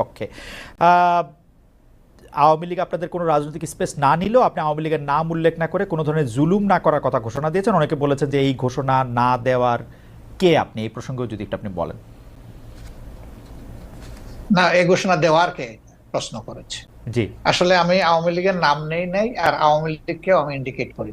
পক্ষে। আওয়ামী লীগ আপনাদের কোনো রাজনৈতিক স্পেস না নিলেও আপনি আওয়ামী লীগের নাম উল্লেখ না করে কোনো ধরনের জুলুম না করার কথা ঘোষণা দিয়েছেন। অনেকে বলেছেন যে এই ঘোষণা না দেওয়ার কে আপনি? এই প্রসঙ্গেও যদি একটু আপনি বলেন। না এই ঘোষণা দেওয়ার কে প্রশ্ন করেছে? জি। আসলে আমি আওয়ামী লীগের নাম নেই নাই আর আওয়ামী লীগকেও আমি ইন্ডিকেট করি।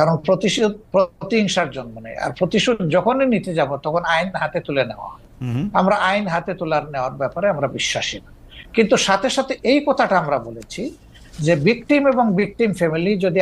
কারণ প্রতিশোধ প্রতিহিংসার জন্ম নেই। আর প্রতিশোধ যখনই নিতে যাব তখন আইন হাতে তুলে নেওয়া হয়। আমরা আইন হাতে তোলার নেওয়ার ব্যাপারে আমরা বিশ্বাসী না। কিন্তু সাথে সাথে এই কথাটা আমরা বলেছি যে ভিকটিম এবং ভিকটিম ফ্যামিলি যদি